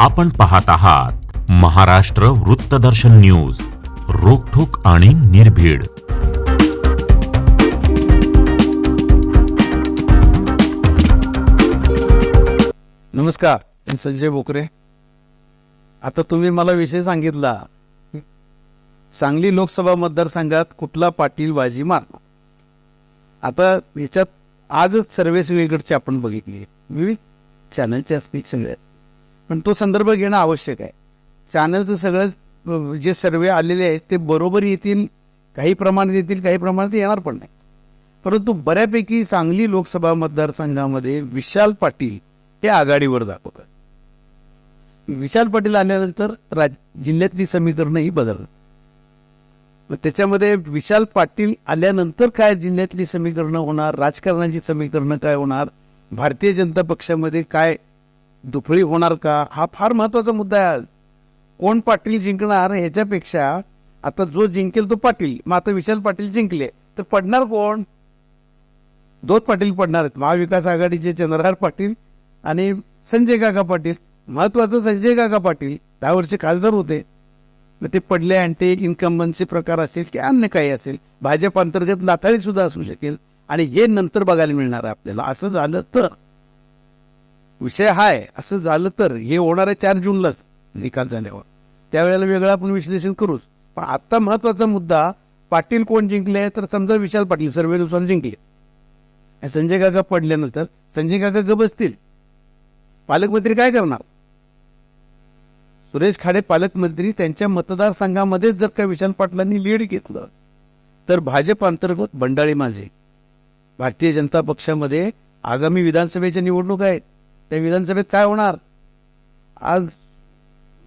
आपण पाहत आहात महाराष्ट्र वृत्तदर्शन न्यूज रोखोक आणि निर्भीड. नमस्कार मी संजय बोकरे. आता तुम्ही मला विषय सांगितला. सांगली लोकसभा मतदारसंघात कुठला पाटील बाजी मारणार आता ह्याच्यात आजच सर्वे सगळीकडचे आपण बघितली. विविध चॅनलचे असतील सगळ्यात. पण तो संदर्भ घेणं आवश्यक आहे. चॅनलचं सगळं जे सर्वे आलेले आहेत ते बरोबर येतील काही प्रमाणात येतील काही प्रमाणात येणार पण नाही. परंतु बऱ्यापैकी सांगली लोकसभा मतदारसंघामध्ये विशाल पाटील हे आघाडीवर दाखवतात. विशाल पाटील आल्यानंतर राज जिल्ह्यातली समीकरणंही बदलतात. त्याच्यामध्ये विशाल पाटील आल्यानंतर काय जिल्ह्यातली समीकरणं होणार राजकारणाची समीकरणं काय होणार भारतीय जनता पक्षामध्ये काय दुफळी होणार का? हा फार महत्त्वाचा मुद्दा आहे आज. कोण पाटील जिंकणार ह्याच्यापेक्षा? आता जो जिंकेल तो पाटील. मग आता विशाल पाटील जिंकले. तर पडणार कोण? दोन पाटील पडणार आहेत. महाविकास आघाडीचे चंद्रहार पाटील आणि संजय काका पाटील. महत्वाचं संजय काका पाटील. दहा वर्ष खासदार होते. मग ते पडले आणि ते इन्कम्बन्सी प्रकार असेल की अन्य काही असेल भाजप अंतर्गत नाताळी सुद्धा असू शकेल. आणि हे नंतर बघायला मिळणार आहे आपल्याला. असं झालं तर. विषय हा आहे असं झालं तर हे होणार आहे चार जूनलाच निकाल झाल्यावर त्यावेळेला वेगळं आपण विश्लेषण करूच. पण आत्ता महत्त्वाचा मुद्दा पाटील कोण जिंकले तर समजा विशाल पाटील सर्वेनुसार जिंकले. आणि संजय काका पडल्यानंतर संजय काका ग बसतील. पालकमंत्री काय करणार? सुरेश खाडे पालकमंत्री त्यांच्या मतदारसंघामध्येच जर का विशाल पाटलांनी लीड घेतलं तर भाजप अंतर्गत बंडाळी माझे. भारतीय जनता पक्षामध्ये आगामी विधानसभेच्या निवडणूक आहेत. त्या विधानसभेत काय होणार? आज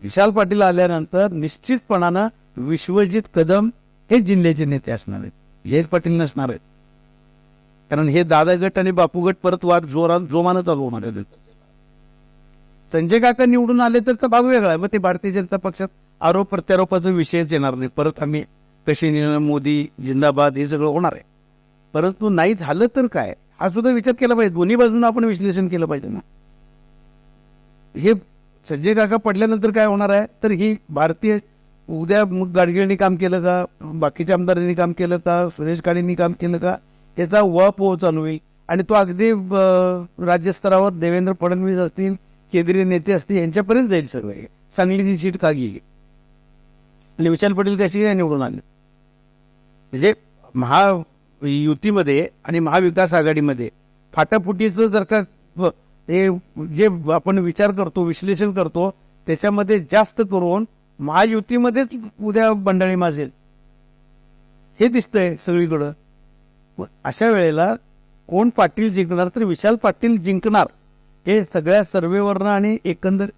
विशाल पाटील आल्यानंतर निश्चितपणानं विश्वजित कदम हे जिल्ह्याचे नेते असणार आहेत. जयंत पाटील नसणार आहेत. कारण हे दादा गट आणि बापू गट परत वाद जोरात जोमानं चालू होणार आहे संजय काका निवडून आले तर तर भाग वेगळा आहे. मग ते भारतीय जनता पक्षात आरोप प्रत्यारोपाचा विषयच येणार नाही. परत आम्ही कशी निर्णय मोदी जिंदाबाद हे सगळं होणार आहे. परंतु नाही झालं तर काय? हा सुद्धा विचार केला पाहिजे. दोन्ही बाजूनं आपण विश्लेषण केलं पाहिजे ना. हे संजय काका पडल्यानंतर काय होणार आहे? तर ही भारतीय उद्या मग गाडगिळनी काम केलं का? बाकीच्या आमदारांनी काम केलं का? सुरेश काळेंनी काम केलं का? त्याचा व पोह चालू होईल. आणि तो अगदी राज्यस्तरावर देवेंद्र फडणवीस असतील केंद्रीय नेते असतील यांच्यापर्यंत जाईल सर्व हे. सांगलीची सीट का गेली आणि विशाल पटेल कशी काय निवडून आले? म्हणजे महायुतीमध्ये आणि महाविकास आघाडीमध्ये फाटाफुटीचं जर का ते हे जे आपण विचार करतो विश्लेषण करतो त्याच्यामध्ये जास्त करून महायुतीमध्येच उद्या बंडाळी माजेल. हे दिसतंय सगळीकडं. व अशा वेळेला कोण पाटील जिंकणार तर विशाल पाटील जिंकणार हे सगळ्या सर्वेवरनं आणि एकंदर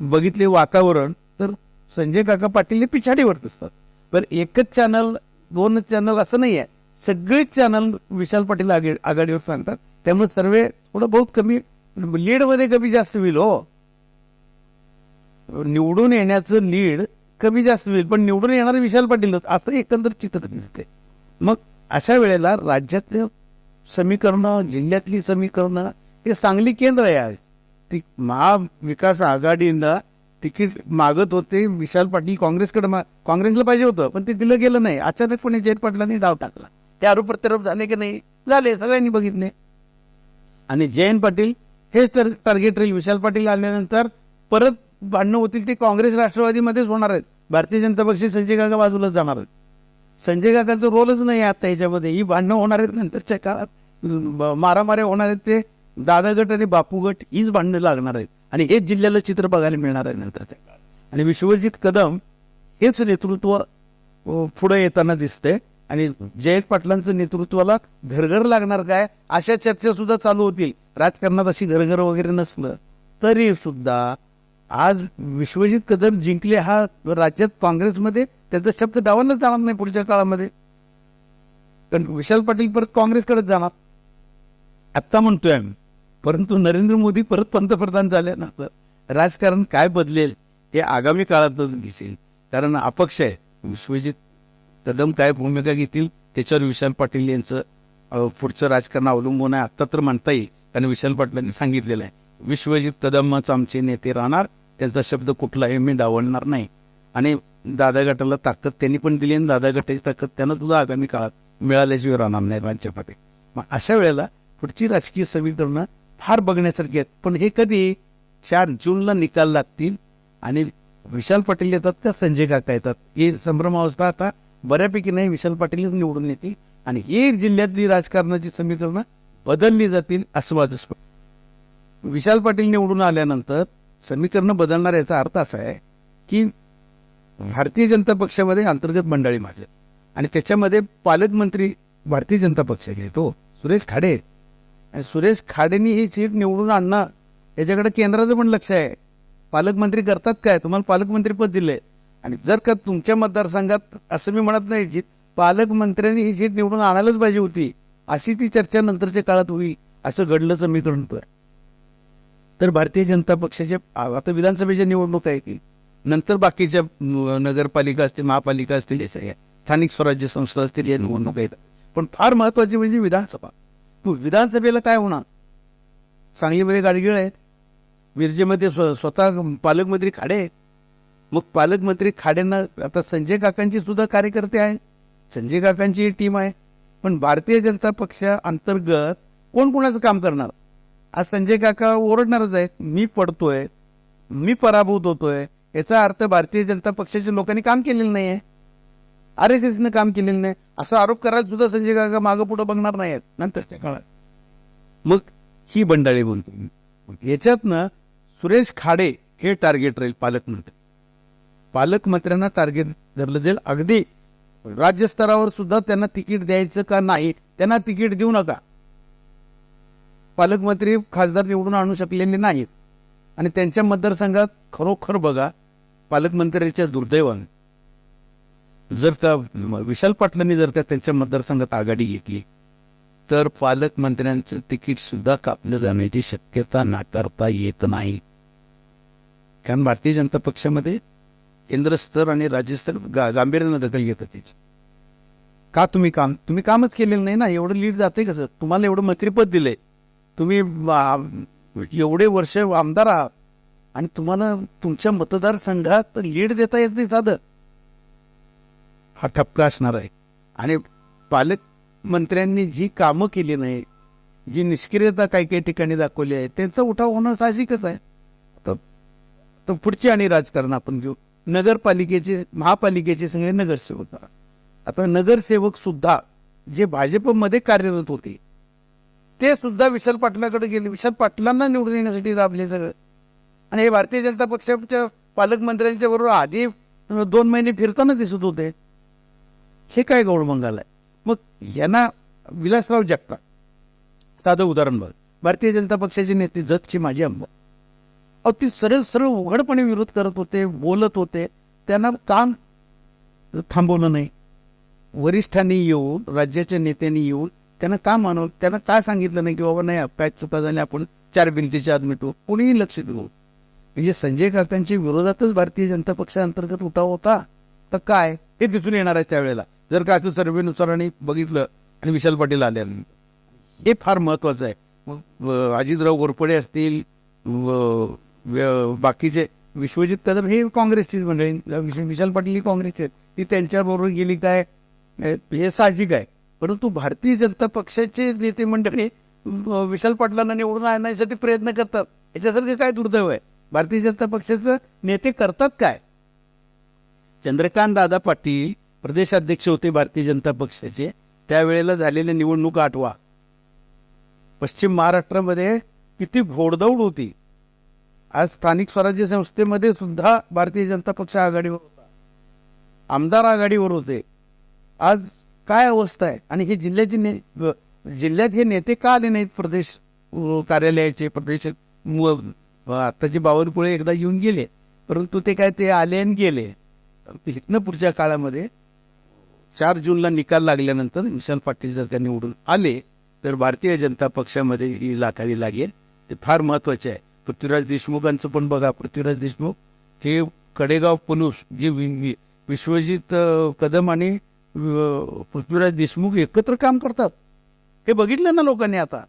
बघितले वातावरण तर संजय काका पाटील हे पिछाडीवर दिसतात. पण एकच चॅनल दोनच चॅनल असं नाही आहे सगळेच चॅनल विशाल पाटील आघाडीवर सांगतात. त्यामुळे सर्वे थोडं बहुत कमी लीडमध्ये कमी जास्त होईल हो. निवडून येण्याचं लीड कमी जास्त होईल पण निवडून येणार विशाल पाटीलच असं एकंदर चित्र दिसते मग अशा वेळेला राज्यातले समीकरणं जिल्ह्यातली समीकरणं हे सांगली केंद्र आहे आज. ती महाविकास आघाडीनं तिकीट मागत होते विशाल पाटील काँग्रेसकडे मा काँग्रेसला पाहिजे होतं पण ते दिलं गेलं नाही. अचानकपणे जयंत पाटलांनी डाव टाकला. ते आरोप प्रत्यारोप झाले की नाही? झाले सगळ्यांनी बघितले. आणि जयंत पाटील हेच तर टार्गेट राहील. विशाल पाटील आल्यानंतर परत भांडणं होतील ते काँग्रेस राष्ट्रवादीमध्येच होणार आहेत. भारतीय जनता पक्ष संजय काका बाजूलाच जाणार आहेत. संजय काकाचा रोलच नाही आहे आता ह्याच्यामध्ये. ही भांडणं होणार आहेत नंतरच्या काळात. ब- मारामाऱ्या होणार आहेत ते. दादा गट आणि बापू गट हीच भांडणं लागणार आहेत. आणि हेच जिल्ह्याला चित्र बघायला मिळणार आहे नंतरच्या काळात. आणि विश्वजित कदम हेच नेतृत्व पुढे येताना दिसतंय. आणि जयंत पाटलांचं नेतृत्वाला घरघर लागणार काय? अशा चर्चा सुद्धा चालू होतील. राजकारणात अशी घरघर वगैरे नसलं तरी सुद्धा आज विश्वजित कदम जिंकले हा राज्यात काँग्रेसमध्ये त्याचा शब्द डावालाच जाणार नाही पुढच्या काळामध्ये. कारण विशाल पाटील परत काँग्रेसकडेच जाणार. आत्ता म्हणतोय आम्ही. परंतु नरेंद्र मोदी परत पंतप्रधान झाल्यानंतर राजकारण काय बदलेल हे आगामी काळातच दिसेल. कारण अपक्ष आहे. विश्वजित कदम काय भूमिका घेतील त्याच्यावर विशाल पाटील यांचं पुढचं राजकारण अवलंबून आहे आत्ता तर म्हणता येईल कारण विशाल पाटलांनी सांगितलेलं आहे विश्वजित कदमच आमचे नेते राहणार त्यांचा शब्द कुठलाही मी डावलणार नाही. आणि दादा गटाला ताकद त्यांनी पण दिली आणि दादा गटाची ताकद त्यांना सुद्धा आगामी काळात मिळाल्याशिवाय राहणार नाही राज्यपाठी मग अशा वेळेला पुढची राजकीय समीकरणं फार बघण्यासारखी आहेत पण हे कधी चार जूनला निकाल लागतील आणि विशाल पाटील येतात का संजय काका येतात हे संभ्रमावस्था आता बऱ्यापैकी नाही विशाल पाटीलच निवडून येतील. आणि ही जिल्ह्यातली राजकारणाची समीकरणं बदलली जातील असं माझं स्पष्ट विशाल पाटील निवडून आल्यानंतर समीकरणं बदलणार याचा अर्थ असा आहे की भारतीय जनता पक्षामध्ये अंतर्गत मंडळी माझे आणि त्याच्यामध्ये पालकमंत्री भारतीय जनता पक्ष घेतो सुरेश खाडे. आणि सुरेश खाडेंनी ही सीट निवडून आणणं याच्याकडे केंद्राचं पण लक्ष आहे. पालकमंत्री करतात काय? तुम्हाला पालकमंत्री पद दिले आणि जर का तुमच्या मतदारसंघात असं मी म्हणत नाही जी पालकमंत्र्यांनी ही सीट निवडून आणायलाच पाहिजे होती अशी ती चर्चा नंतरच्या काळात होईल असं घडलं समीकरण तर तर भारतीय जनता पक्षाचे आता विधानसभेच्या निवडणूक आहे की नंतर बाकीच्या नगरपालिका असतील महापालिका असतील हे सगळ्या स्थानिक स्वराज्य संस्था असतील या निवडणूक आहेत. पण फार महत्वाची म्हणजे विधानसभा. तू विधानसभेला काय होणार? सांगलीमध्ये गाडगिळ आहेत. मिरजेमध्ये स्व स्वतः पालकमंत्री खाडे आहेत. मग पालकमंत्री खाड्यांना आता संजय काकांची सुद्धा कार्यकर्ते आहे संजय काकांची टीम आहे. पण भारतीय जनता पक्षा अंतर्गत कोण कोणाचं काम करणार? आज संजय काका ओरडणारच आहेत. मी पडतोय. मी पराभूत होतोय. याचा अर्थ भारतीय जनता पक्षाच्या लोकांनी काम केलेलं नाही आहे आर एस एसनं काम केलेलं नाही. असा आरोप करायला सुद्धा संजय काका मागं पुढं बघणार नाही आहेत नंतरच्या काळात. मग ही बंडाळी बोलतो. याच्यातनं सुरेश खाडे हे टार्गेट राहील पालकमंत्री. पालकमंत्र्यांना टार्गेट धरलं जाईल. अगदी राज्यस्तरावर सुद्धा त्यांना तिकीट द्यायचं का नाही त्यांना तिकीट देऊ नका. पालकमंत्री खासदार निवडून आणू शकलेले नाहीत. आणि त्यांच्या मतदारसंघात खरोखर बघा पालकमंत्र्याच्या दुर्दैवानं. जर का विशाल पाटलांनी जर का त्यांच्या मतदारसंघात आघाडी घेतली तर पालकमंत्र्यांचं तिकीट सुद्धा कापलं जाण्याची शक्यता नाकारता येत नाही. कारण भारतीय जनता पक्षामध्ये केंद्र स्तर आणि राज्यस्तर गा गांभीर्यानं दखल घेतात त्याची. का तुम्ही काम तुम्ही कामच केलेलं नाही ना? एवढं लीड जाते कसं? तुम्हाला एवढं मंत्रिपद दिलंय. तुम्ही एवढे वर्ष आमदार आहात आणि तुम्हाला तुमच्या मतदारसंघात लीड देता येत नाही साधं. हा ठपका असणार आहे. आणि पालकमंत्र्यांनी जी कामं केली नाही जी निष्क्रियता काही काही ठिकाणी दाखवली आहे त्यांचा उठाव होणं साहजिकच आहे. तर पुढचे आणि राजकारण आपण घेऊ. नगरपालिकेचे महापालिकेचे सगळे नगरसेवक. आता नगरसेवक सुद्धा जे भाजपमध्ये कार्यरत होते ते सुद्धा विशाल पाटलाकडे गेले. विशाल पाटलांना निवडून येण्यासाठी राबले सगळं. आणि हे भारतीय जनता पक्षाच्या पालकमंत्र्यांच्या बरोबर आधी दोन महिने फिरताना दिसत होते. हे काय गौडमंगाल आहे? मग यांना विलासराव जगताप. साधं उदाहरण बघ. भारतीय जनता पक्षाचे नेते जतची माझी अंब अहो ती सरळ सरळ उघडपणे विरोध करत होते बोलत होते. त्यांना काम थांबवलं नाही. वरिष्ठांनी येऊन राज्याच्या नेत्यांनी येऊन त्यांना का मानव त्यांना काय सांगितलं नाही की बाबा नाही काय चुका झाल्या आपण चार भिंतीच्या आत मिटू. कोणीही लक्ष देऊ. म्हणजे संजय काकांच्या विरोधातच भारतीय जनता पक्षाअंतर्गत उठाव होता. तर काय? हे दिसून येणार आहे त्यावेळेला. जर का असं सर्वेनुसार आणि बघितलं आणि विशाल पाटील आले हे फार महत्वाचं आहे. मग अजितराव घोरपडे असतील बाकीचे विश्वजित कदम हे काँग्रेसचीच मंडळी. विशाल पाटील ही काँग्रेसचे आहेत. ती त्यांच्याबरोबर गेली काय? हे साहजिक आहे. परंतु भारतीय जनता पक्षाचे नेते मंडळी विशाल पाटलांना निवडून आणण्यासाठी प्रयत्न करतात. याच्यासारखं काय दुर्दैव आहे? भारतीय जनता पक्षाचं नेते करतात काय? चंद्रकांत दादा पाटील प्रदेशाध्यक्ष होते भारतीय जनता पक्षाचे. त्यावेळेला झालेल्या निवडणूक आठवा. पश्चिम महाराष्ट्रामध्ये किती घोडदौड होती. आज स्थानिक स्वराज्य संस्थेमध्ये सुद्धा भारतीय जनता पक्ष आघाडीवर होता. आमदार आघाडीवर होते. आज काय अवस्था आहे? आणि हे जिल्ह्याचे ने जिल्ह्यात हे नेते का आले नाहीत प्रदेश कार्यालयाचे? प्रदेश आत्ताचे बावनकुळे एकदा येऊन गेले. परंतु ते काय ते आले आणि गेले. इथनं पुढच्या काळामध्ये चार जूनला निकाल लागल्यानंतर विशाल पाटील जर का निवडून आले तर भारतीय जनता पक्षामध्ये ही लाथारी लागेल. ते फार महत्त्वाचे आहे. पृथ्वीराज देशमुखांचं पण बघा पृथ्वीराज देशमुख हे कडेगाव पलूस जे विश्वजित कदम आणि पृथ्वीराज देशमुख एकत्र काम करतात. हे बघितलं ना लोकांनी आता?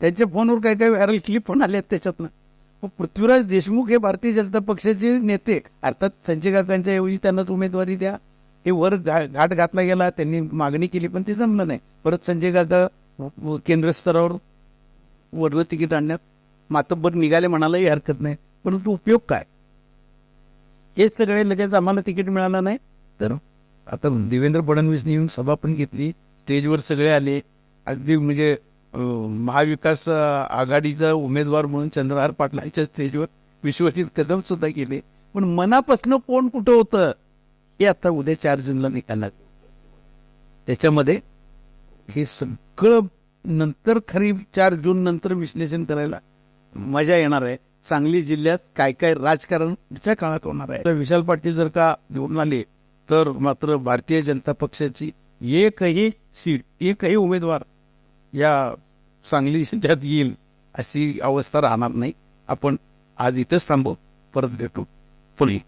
त्यांच्या फोनवर काही काही व्हायरल क्लिप पण आले आहेत त्याच्यातनं. मग पृथ्वीराज देशमुख हे भारतीय जनता पक्षाचे नेते. अर्थात संजय काकांच्या ऐवजी त्यांनाच उमेदवारी द्या. हे वर घाट घातला गेला त्यांनी मागणी केली पण ते जमलं नाही. परत संजय काका केंद्र स्तरावर वरवर तिकीट आणण्यात. मातब्बर निघाले म्हणालाही हरकत नाही. परंतु उपयोग काय? हे सगळे लगेच आम्हाला तिकीट मिळालं नाही. तर आता देवेंद्र फडणवीसनी येऊन सभा पण घेतली. स्टेजवर सगळे आले. अगदी म्हणजे महाविकास आघाडीचा उमेदवार म्हणून चंद्रहार पाटलांच्या स्टेजवर विश्वजित कदम सुद्धा गेले. पण मनापासून कोण कुठं होतं? हे आता उद्या चार जूनला निकालात त्याच्यामध्ये हे सगळं नंतर खरी चार जून नंतर विश्लेषण करायला मजा येणार आहे. सांगली जिल्ह्यात काय काय राजकारणच्या काळात होणार आहे. तर विशाल पाटील जर का निवडून आले तर मात्र भारतीय जनता पक्षाची एकही सीट एकही उमेदवार या सांगली जिल्ह्यात येईल अशी अवस्था राहणार नाही. आपण आज इथंच थांबू परत भेटू. पुणे